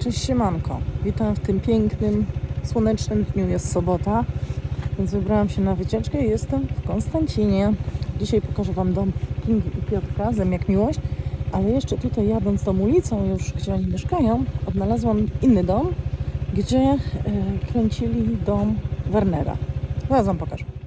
Cześć siemanko. Witam w tym pięknym, słonecznym dniu. Jest sobota, więc wybrałam się na wycieczkę i jestem w Konstancinie. Dzisiaj pokażę Wam dom Kingi i Piotrka, Zemiak Miłość. Ale jeszcze tutaj jadąc tą ulicą już, gdzie oni mieszkają, odnalazłam inny dom, gdzie e, kręcili dom Wernera. Zaraz Wam pokażę.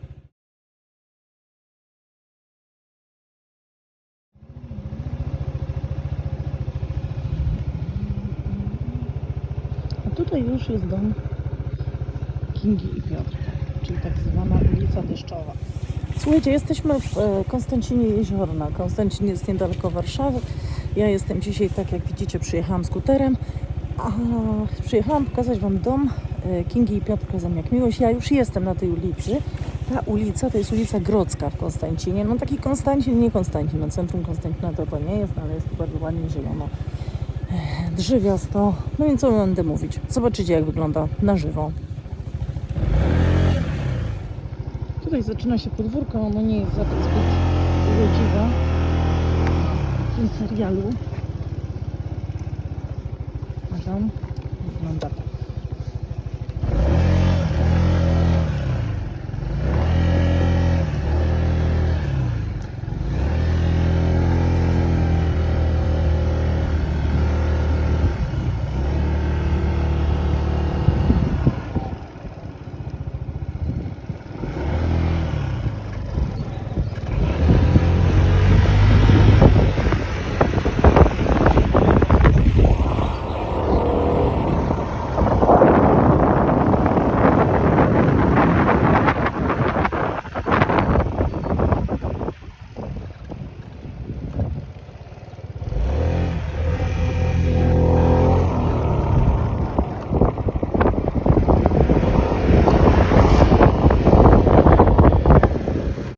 Tutaj już jest dom Kingi i Piotrka, czyli tak zwana ulica Deszczowa. Słuchajcie, jesteśmy w e, Konstancinie Jeziorna. Konstancin jest niedaleko Warszawy. Ja jestem dzisiaj, tak jak widzicie, przyjechałam skuterem. A przyjechałam pokazać Wam dom e, Kingi i Piotrka Zamiak Miłość. Ja już jestem na tej ulicy. Ta ulica to jest ulica Grodzka w Konstancinie. No taki Konstancin, nie Konstancin. No centrum Konstancina to to nie jest, ale jest bardzo ładnie zielono drzewiasto. No więc co będę mówić? Zobaczycie, jak wygląda na żywo. Tutaj zaczyna się podwórko, ono nie jest za to zbyt urodziwe w tym serialu. A tam wygląda tak.